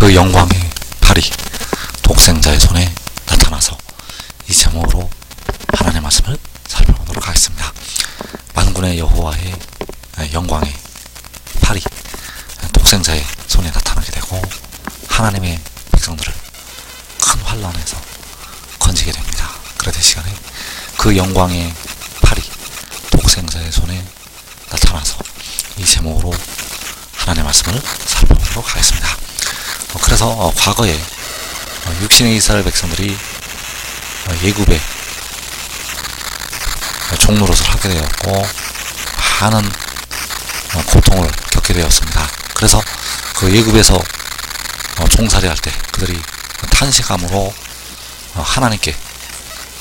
그 영광의 팔이 독생자의 손에 나타나서 이 제목으로 하나님의 말씀을 살펴보도록 하겠습니다. 만군의 여호와의 영광의 팔이 독생자의 손에 나타나게 되고 하나님의 백성들을 큰 환란에서 건지게 됩니다. 그러던 시간에 그 영광의 팔이 독생자의 손에 나타나서 이 제목으로 하나님의 말씀을 살펴보도록 하겠습니다. 어, 그래서 어, 과거에 어, 육신의 이스라엘 백성들이 어, 예굽의 종노릇을 하게 되었고 많은 어, 고통을 겪게 되었습니다. 그래서 그 예굽에서 어, 종살이 할 때 그들이 탄식함으로 어, 하나님께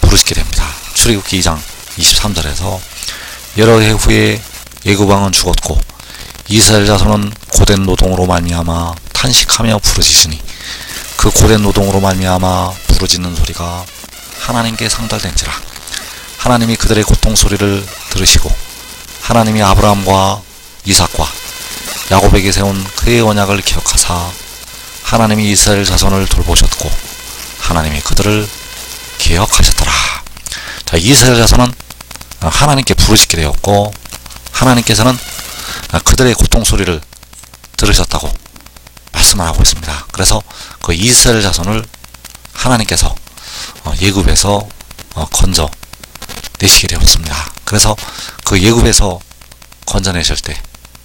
부르짖게 됩니다. 출애굽기 2장 23절에서 여러 해 후에 예굽 왕은 죽었고 이스라엘 자손은 고된 노동으로 말미암아 탄식하며 부르짖으니 그 고된 노동으로 말미암아 부르짖는 소리가 하나님께 상달된지라 하나님이 그들의 고통 소리를 들으시고 하나님이 아브라함과 이삭과 야곱에게 세운 그의 언약을 기억하사 하나님이 이스라엘 자손을 돌보셨고 하나님이 그들을 기억하셨더라. 자, 이스라엘 자손은 하나님께 부르짖게 되었고 하나님께서는 그들의 고통 소리를 들으셨다고 말씀을 하고 있습니다. 그래서 그 이스라엘 자손을 하나님께서 어, 예굽에서 어, 건져 내시게 되었습니다. 그래서 그 예굽에서 건져내실 때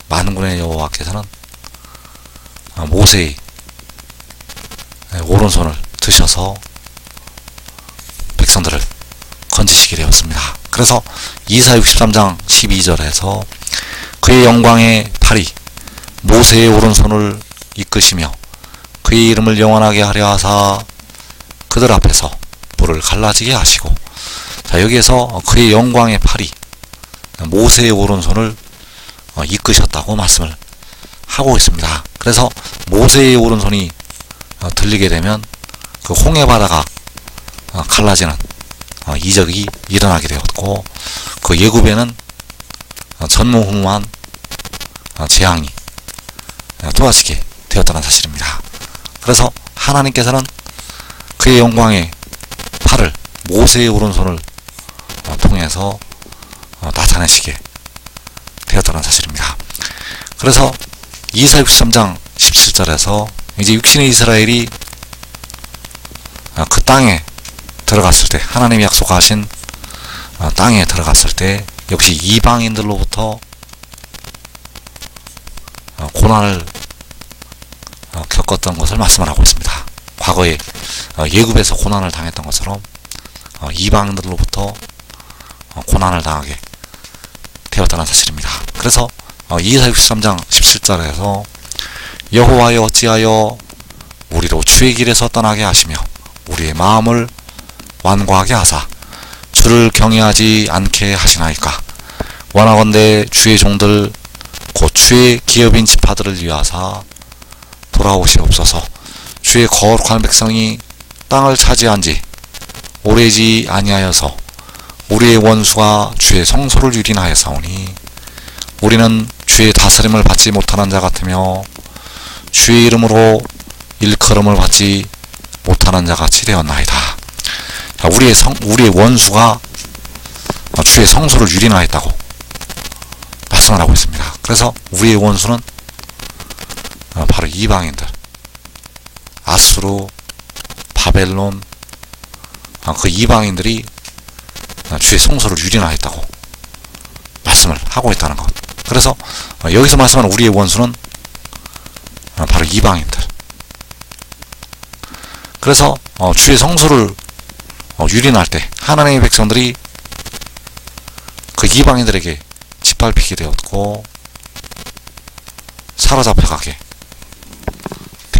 만군의 여호와께서는 어, 모세의 오른손을 드셔서 백성들을 건지시게 되었습니다. 그래서 이사 63장 12절에서 그의 영광의 팔이 모세의 오른손을 이끄시며 그의 이름을 영원하게 하려 하사 그들 앞에서 물을 갈라지게 하시고 자 여기에서 그의 영광의 팔이 모세의 오른손을 어, 이끄셨다고 말씀을 하고 있습니다. 그래서 모세의 오른손이 어, 들리게 되면 그 홍해 바다가 어, 갈라지는 이적이 일어나게 되었고 그 예굽에는 전무후무한 재앙이 도와지게 되었다는 사실입니다. 그래서 하나님께서는 그의 영광의 팔을 모세의 오른손을 통해서 나타내시게 되었다는 사실입니다. 그래서 이사 63장 17절에서 이제 육신의 이스라엘이 그 땅에 들어갔을 때 하나님이 약속하신 땅에 들어갔을 때 역시 이방인들로부터 고난을 겪었던 것을 말씀을 하고 있습니다. 과거에 예굽에서 고난을 당했던 것처럼 이방인들로부터 고난을 당하게 되었다는 사실입니다. 그래서 이사 63장 17절에서 여호와여 어찌하여 우리로 주의 길에서 떠나게 하시며 우리의 마음을 완고하게 하사 주를 경외하지 않게 하시나이까 원하건대 주의 종들 곧 주의 기업인 지파들을 위하사 돌아오시옵소서 주의 거룩한 백성이 땅을 차지한 지 오래지 아니하여서 우리의 원수가 주의 성소를 유린하여사오니 우리는 주의 다스림을 받지 못하는 자 같으며 주의 이름으로 일컬음을 받지 못하는 자 같이 되었나이다. 자, 우리의 성, 우리의 원수가 주의 성소를 유린하였다고 말씀을 하고 있습니다. 그래서 우리의 원수는 바로 이방인들, 아수르, 바벨론, 그 이방인들이 주의 성소를 유린하였다고 말씀을 하고 있다는 것. 그래서 여기서 말씀하는 우리의 원수는 바로 이방인들. 그래서 주의 성소를 유린할 때 하나님의 백성들이 그 이방인들에게 짓밟히게 되었고 사로잡혀가게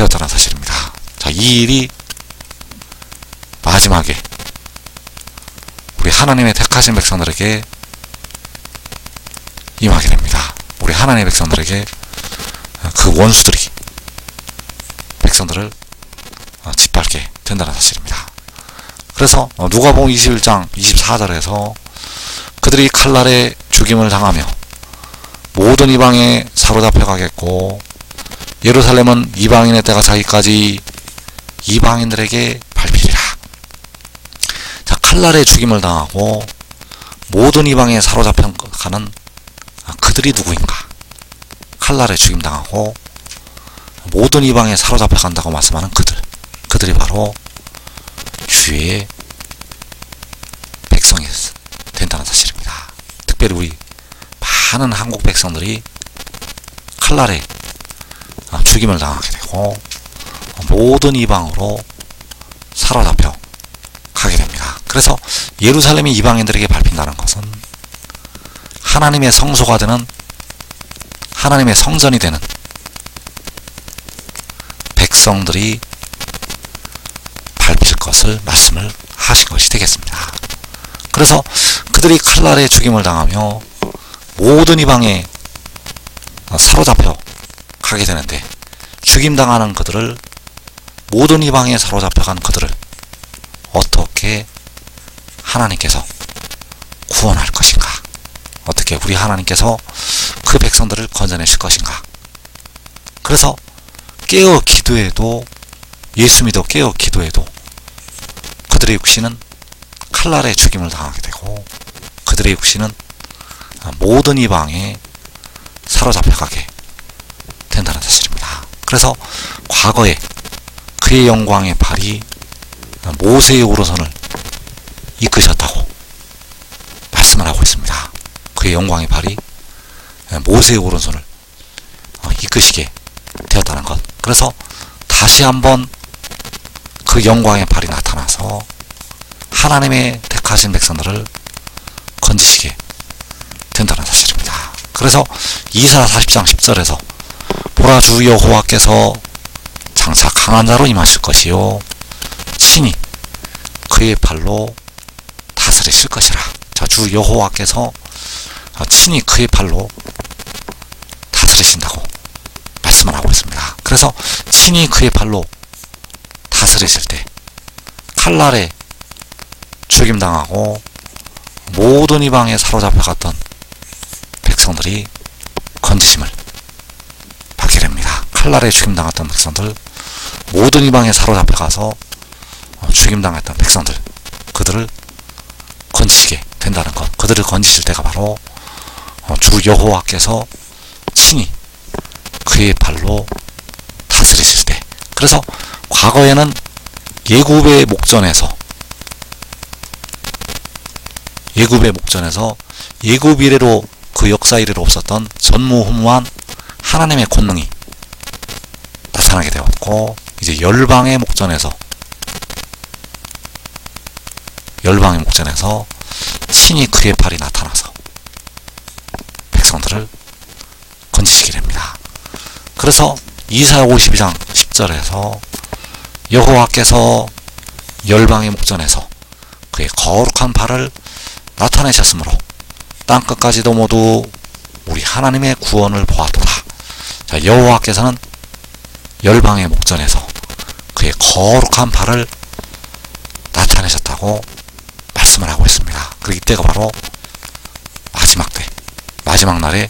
되었다는 사실입니다. 자, 이 일이 마지막에 우리 하나님의 택하신 백성들에게 임하게 됩니다. 우리 하나님의 백성들에게 그 원수들이 백성들을 짓밟게 된다는 사실입니다. 그래서 누가복음 21장 24절에서 그들이 칼날에 죽임을 당하며 모든 이방에 사로잡혀 가겠고 예루살렘은 이방인의 때가 자기까지 이방인들에게 밟히리라. 자, 칼날에 죽임을 당하고 모든 이방에 사로잡혀 가는 그들이 누구인가? 칼날에 죽임 당하고 모든 이방에 사로잡혀 간다고 말씀하는 그들. 그들이 바로 주의 백성이 된다는 사실입니다. 특별히 우리 많은 한국 백성들이 칼날에 죽임을 당하게 되고 모든 이방으로 사로잡혀 가게 됩니다. 그래서 예루살렘이 이방인들에게 밟힌다는 것은 하나님의 성소가 되는 하나님의 성전이 되는 백성들이 밟힐 것을 말씀을 하신 것이 되겠습니다. 그래서 그들이 칼날에 죽임을 당하며 모든 이방에 사로잡혀 가게 되는데 죽임당하는 그들을 모든 이방에 사로잡혀간 그들을 어떻게 하나님께서 구원할 것인가? 어떻게 우리 하나님께서 그 백성들을 건져내실 것인가? 그래서 깨어 기도해도 예수 믿어 깨어 기도해도 그들의 육신은 칼날에 죽임을 당하게 되고 그들의 육신은 모든 이방에 사로잡혀가게 된다는 사실입니다. 그래서 과거에 그의 영광의 발이 모세의 오른손을 이끄셨다고 말씀을 하고 있습니다. 그의 영광의 발이 모세의 오른손을 이끄시게 되었다는 것. 그래서 다시 한번 그 영광의 발이 나타나서 하나님의 택하신 백성들을 건지시게 된다는 사실입니다. 그래서 이사 40장 10절에서 보라 주 여호와께서 장차 강한 자로 임하실 것이요 친히 그의 발로 다스리실 것이라. 자, 주 여호와께서 친히 그의 발로 다스리신다고 말씀을 하고 있습니다. 그래서 친히 그의 발로 다스리실 때 칼날에 죽임당하고 모든 이방에 사로잡혀갔던 백성들이 건지심을. 칼날에 죽임당했던 백성들, 모든 이방에 사로잡혀가서 죽임당했던 백성들, 그들을 건지시게 된다는 것, 그들을 건지실 때가 바로 주 여호와께서 친히 그의 발로 다스리실 때. 그래서 과거에는 예굽의 목전에서 예굽의 목전에서 예굽 이래로 그 역사 이래로 없었던 전무후무한 하나님의 권능이 나타나게 되었고 이제 열방의 목전에서 열방의 목전에서 친히 그의 팔이 나타나서 백성들을 건지시게 됩니다. 그래서 이사야 52장 10절에서 여호와께서 열방의 목전에서 그의 거룩한 발을 나타내셨으므로 땅 끝까지도 모두 우리 하나님의 구원을 보았도다. 자, 여호와께서는 열방의 목전에서 그의 거룩한 발을 나타내셨다고 말씀을 하고 있습니다. 그리고 이때가 바로 마지막 때, 마지막 날에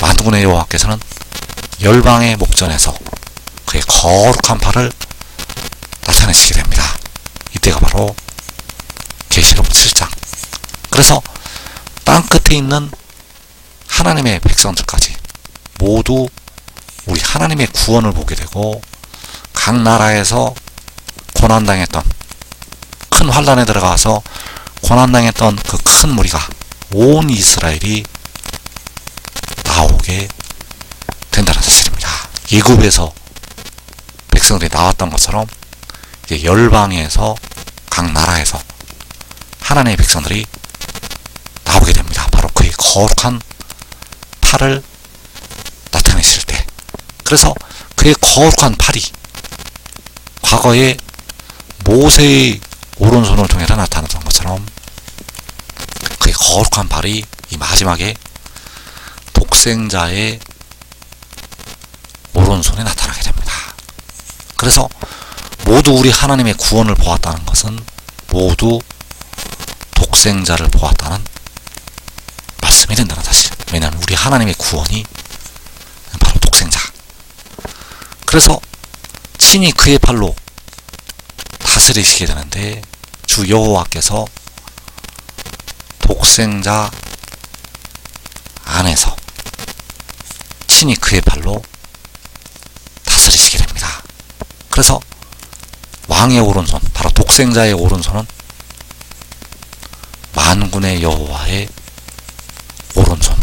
만군의 여호와께서는 열방의 목전에서 그의 거룩한 발을 나타내시게 됩니다. 이때가 바로 계시록 7장. 그래서 땅 끝에 있는 하나님의 백성들까지 모두 우리 하나님의 구원을 보게 되고 각 나라에서 고난당했던 큰 환란에 들어가서 고난당했던 그 큰 무리가 온 이스라엘이 나오게 된다는 사실입니다. 예굽에서 백성들이 나왔던 것처럼 이제 열방에서 각 나라에서 하나님의 백성들이 나오게 됩니다. 바로 그의 거룩한 팔을. 그래서 그의 거룩한 팔이 과거에 모세의 오른손을 통해서 나타났던 것처럼 그의 거룩한 발이 이 마지막에 독생자의 오른손에 나타나게 됩니다. 그래서 모두 우리 하나님의 구원을 보았다는 것은 모두 독생자를 보았다는 말씀이 된다는 사실. 왜냐하면 우리 하나님의 구원이 바로 독생자, 그래서 친히 그의 팔로 다스리시게 되는데 주 여호와께서 독생자 안에서 친히 그의 팔로 다스리시게 됩니다. 그래서 왕의 오른손, 바로 독생자의 오른손은 만군의 여호와의 오른손,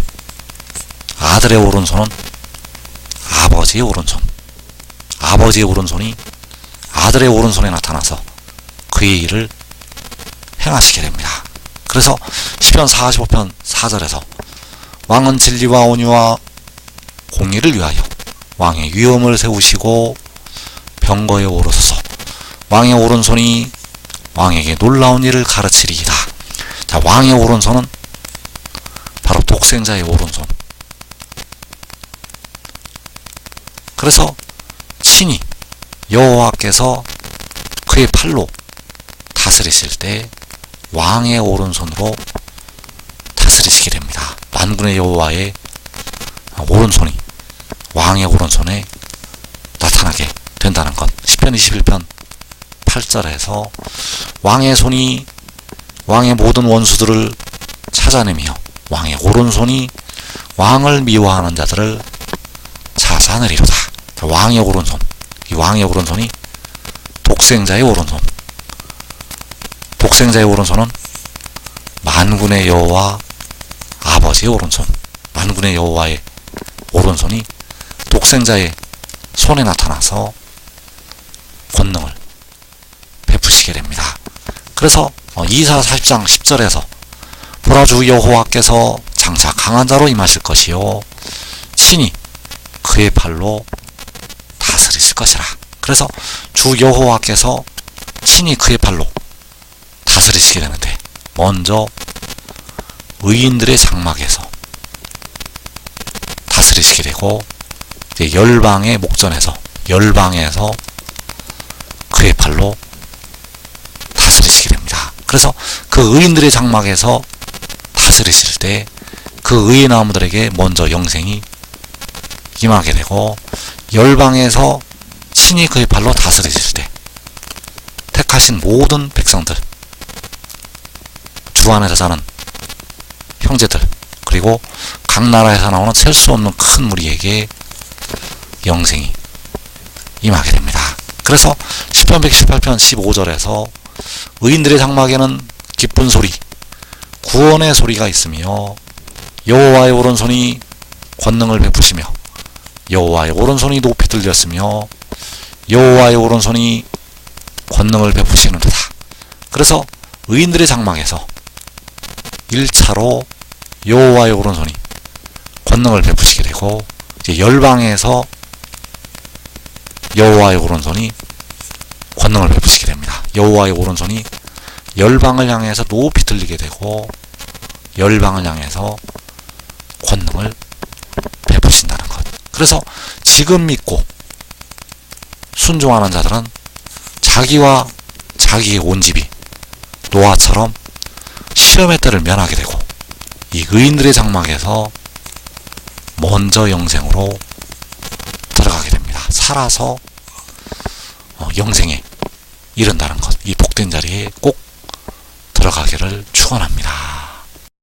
아들의 오른손은 아버지의 오른손, 아버지의 오른손이 아들의 오른손에 나타나서 그의 일을 행하시게 됩니다. 그래서 시편 45편 4절에서 왕은 진리와 온유와 공의를 위하여 왕의 위엄을 세우시고 병거에 오르소서 왕의 오른손이 왕에게 놀라운 일을 가르치리이다. 자, 왕의 오른손은 바로 독생자의 오른손. 그래서 친히 여호와께서 그의 팔로 다스리실 때 왕의 오른손으로 다스리시게 됩니다. 만군의 여호와의 오른손이 왕의 오른손에 나타나게 된다는 것. 10편 21편 8절에서 왕의 손이 왕의 모든 원수들을 찾아내며 왕의 오른손이 왕을 미워하는 자들을 자산하리로다. 왕의 오른손. 이 왕의 오른손이 독생자의 오른손. 독생자의 오른손은 만군의 여호와 아버지의 오른손. 만군의 여호와의 오른손이 독생자의 손에 나타나서 권능을 베푸시게 됩니다. 그래서 어, 이사 40장 10절에서 보라 주 여호와께서 장차 강한 자로 임하실 것이요 친히 그의 팔로 것이라. 그래서 주 여호와께서 친히 그의 팔로 다스리시게 되는데 먼저 의인들의 장막에서 다스리시게 되고 열방의 목전에서 열방에서 그의 팔로 다스리시게 됩니다. 그래서 그 의인들의 장막에서 다스리실 때 그 의인나무들에게 먼저 영생이 임하게 되고 열방에서 친히 그의 팔로 다스리실 때 택하신 모든 백성들 주 안에서 사는 형제들 그리고 각 나라에서 나오는 셀 수 없는 큰 무리에게 영생이 임하게 됩니다. 그래서 10편 118편 15절에서 의인들의 장막에는 기쁜 소리 구원의 소리가 있으며 여호와의 오른손이 권능을 베푸시며 여호와의 오른손이 높이 들렸으며 여호와의 오른손이 권능을 베푸시는도다. 그래서 의인들의 장막에서 1차로 여호와의 오른손이 권능을 베푸시게 되고 이제 열방에서 여호와의 오른손이 권능을 베푸시게 됩니다. 여호와의 오른손이 열방을 향해서 높이 들리게 되고 열방을 향해서 권능을 베푸신다는 것. 그래서 지금 믿고 순종하는 자들은 자기와 자기의 온 집이 노아처럼 시험의 때를 면하게 되고 이 의인들의 장막에서 먼저 영생으로 들어가게 됩니다. 살아서 어, 영생에 이른다는 것, 이 복된 자리에 꼭 들어가기를 축원합니다.